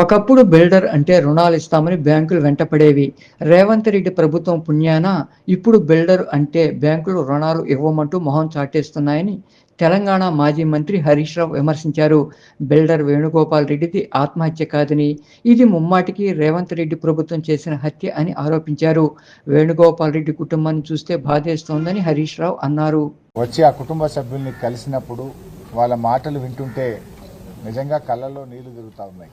ఒకప్పుడు బిల్డర్ అంటే రుణాలు ఇస్తామని బ్యాంకులు వెంటపడేవి. రేవంత్ రెడ్డి ప్రభుత్వం పుణ్యాన ఇప్పుడు బిల్డర్ అంటే బ్యాంకులు రుణాలు ఇవ్వమంటూ మొహం చాటేస్తున్నాయని తెలంగాణ మాజీ మంత్రి హరీష్ రావు విమర్శించారు. బిల్డర్ వేణుగోపాల్ రెడ్డిది ఆత్మహత్య కాదని ఇది ముమ్మాటికి రేవంత్ రెడ్డి ప్రభుత్వం చేసిన హత్య అని ఆరోపించారు. వేణుగోపాల్ రెడ్డి కుటుంబాన్ని చూస్తే బాధేస్తోందని హరీష్ రావు అన్నారు. వచ్చి ఆ కుటుంబ సభ్యుల్ని కలిసినప్పుడు వాళ్ళ మాటలు వింటుంటే నిజంగా కళ్ళల్లో నీళ్ళు తిరుగుతా ఉన్నాయి.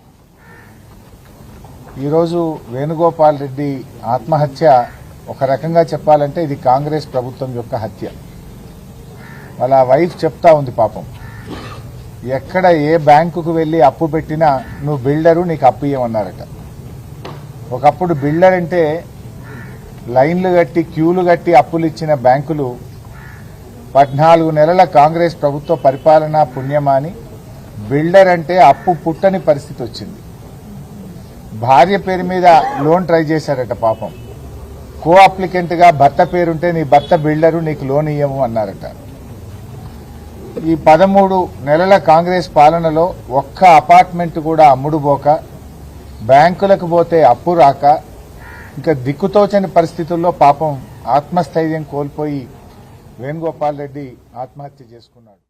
ఈరోజు వేణుగోపాల్ రెడ్డి ఆత్మహత్య ఒక రకంగా చెప్పాలంటే ఇది కాంగ్రెస్ ప్రభుత్వం యొక్క హత్య. వాళ్ళ వైఫ్ చెప్తా ఉంది పాపం. ఎక్కడ ఏ బ్యాంకుకు వెళ్ళి అప్పు పెట్టినా నువ్వు బిల్డరు నీకు అప్పు ఇవ్వమన్నారట. ఒకప్పుడు బిల్డర్ అంటే లైన్లు కట్టి క్యూలు కట్టి అప్పులు ఇచ్చిన బ్యాంకులు పద్నాలుగు నెలల కాంగ్రెస్ ప్రభుత్వ పరిపాలన పుణ్యమాని. బిల్డర్ అంటే అప్పు పుట్టని పరిస్థితి వచ్చింది. భార్య పేరు మీద లోన్ ట్రై చేశారట పాపం. కో అప్లికెంట్గా భర్త పేరుంటే నీ భర్త బిల్డరు నీకు లోన్ ఇయ్యము అన్నారట. ఈ పదమూడు నెలల కాంగ్రెస్ పాలనలో ఒక్క అపార్ట్మెంట్ కూడా అమ్ముడుపోక బ్యాంకులకు పోతే అప్పు రాక ఇంకా దిక్కుతోచని పరిస్థితుల్లో పాపం ఆత్మస్థైర్యం కోల్పోయి వేణుగోపాల్ రెడ్డి ఆత్మహత్య చేసుకున్నాడు.